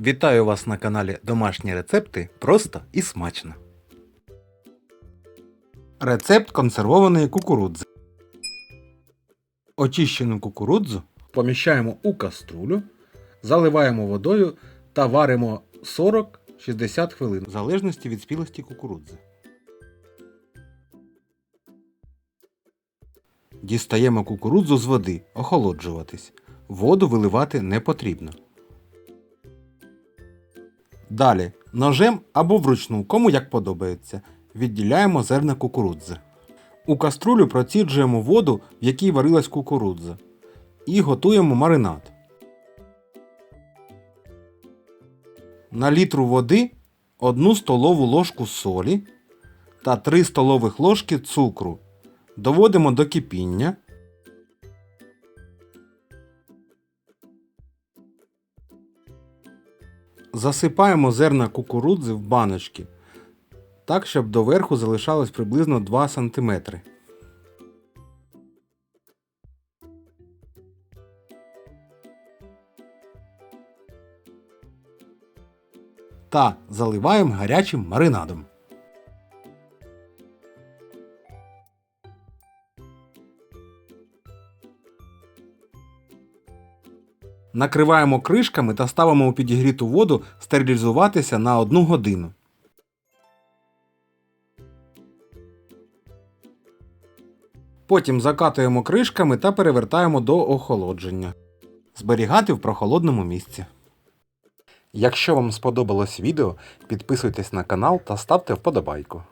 Вітаю вас на каналі Домашні рецепти просто і смачно. Рецепт консервованої кукурудзи. Очищену кукурудзу поміщаємо у каструлю, заливаємо водою та варимо 40-60 хвилин в залежності від спілості кукурудзи. Дістаємо кукурудзу з води, охолоджуватись. Воду виливати не потрібно. Далі ножем або вручну, кому як подобається, відділяємо зерна кукурудзи. У каструлю проціджуємо воду, в якій варилась кукурудза, і готуємо маринад. На літру води 1 столову ложку солі та 3 столових ложки цукру. Доводимо до кипіння. Засипаємо зерна кукурудзи в баночки, так, щоб доверху залишалось приблизно 2 см. Та заливаємо гарячим маринадом. Накриваємо кришками та ставимо у підігріту воду стерилізуватися на 1 годину. Потім закатуємо кришками та перевертаємо до охолодження. Зберігати в прохолодному місці. Якщо вам сподобалось відео, підписуйтесь на канал та ставте вподобайку.